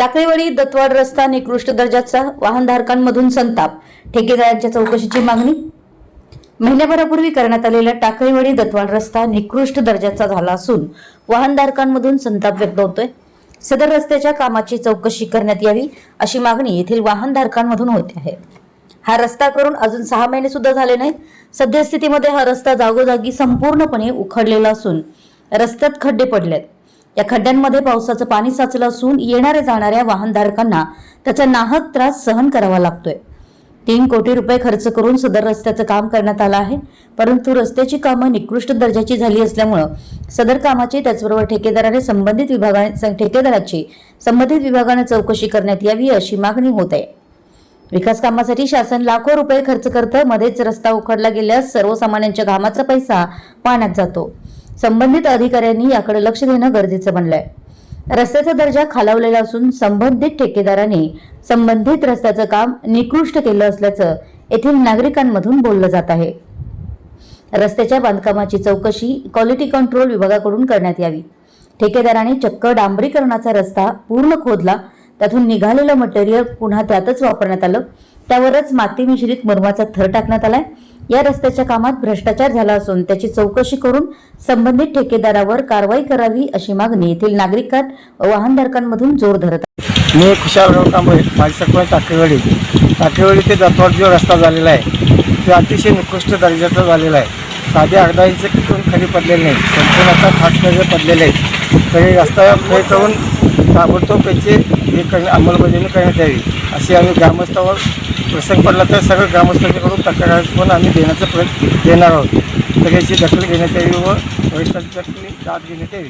टाकळीवाडी दत्तवाड रस्ता निकृष्ट दर्जाचा वाहनधारकांमधून संताप. ठेकेदारांच्या चौकशीची मागणी? महिन्याभरापूर्वी करण्यात आलेला टाकळीवाडी दत्तवाड रस्ता निकृष्ट दर्जाचा झाला असून वाहनधारकांमधून संताप व्यक्त होतोय. सदर रस्त्याच्या कामाची चौकशी करण्यात यावी अशी मागणी येथील वाहनधारकांमधून होते आहे. हा रस्ता करून अजून सहा महिने सुद्धा झाले नाहीत. सद्यस्थितीमध्ये हा रस्ता जागोजागी संपूर्णपणे उखडलेला असून रस्त्यात खड्डे पडलेत. या खड्ड्यांमध्ये पावसाचं पाणी साचलं असून येणाऱ्या जाणाऱ्या वाहनधारकांना त्याचा नाहक त्रास सहन करावा लागतोय. तीन कोटी रुपये खर्च करून सदर रस्त्याचं काम करण्यात आलं आहे परंतु रस्त्याची कामं निकृष्ट दर्जाची झाली असल्यामुळं सदर कामाची त्याचबरोबर ठेकेदाराने संबंधित विभागाने ठेकेदाराची संबंधित विभागाने चौकशी करण्यात यावी अशी मागणी होत आहे. विकास कामासाठी शासन लाखो रुपये खर्च करतं मध्येच रस्ता उखडला गेल्यास सर्वसामान्यांच्या घामाचा पैसा पाण्यात जातो. संबंधित अधिकाऱ्यांनी याकडे लक्ष देणं गरजेचं बनलंय. रस्त्याचा दर्जा खालावलेला असून संबंधित ठेकेदाराने संबंधित रस्त्याचं काम निकृष्ट केलं असल्याचं येथील नागरिकांमधून बोललं जात आहे. रस्त्याच्या बांधकामाची चौकशी क्वालिटी कंट्रोल विभागाकडून करण्यात यावी. ठेकेदाराने चक्क डांबरीकरणाचा रस्ता पूर्ण खोदला त्यातून निघालेलं मटेरियल पुन्हा त्यातच वापरण्यात आलं. त्यावरच माती मिश्रित मुरमाचा थर टाकण्यात आलाय. या रस्त्याच्या कामात भ्रष्टाचार झाला असून त्याची चौकशी करून संबंधित ठेकेदारावर कारवाई करावी अशी मागणी येथील नागरिकांत वाहनधारकांमधून जोर धरत आहे. मी खुशालराव कांबळे माझी सरपंच टाकेवाडी. टाकेवाडी ते दत्तवाड जो रस्ता झालेला आहे तो अतिशय निकृष्ट दर्जाचा झालेला आहे. साधे अर्धा इंच पण खाली पडलेले नाही. संपूर्ण आता खास पडलेले आहेत. तरी रस्ता पुढे करून ताबडतोब त्याची हे करण्या अंमलबजावणी करण्यात यावी अशी आम्ही ग्रामस्थावर प्रसंग पडला तर सगळं ग्रामस्थांच्याकडून तक्रार पण आम्ही देण्याचा प्रयत्न देणार आहोत. तर याची दखल घेण्यात यावी व वरिष्ठांची दाद घेण्यात यावी.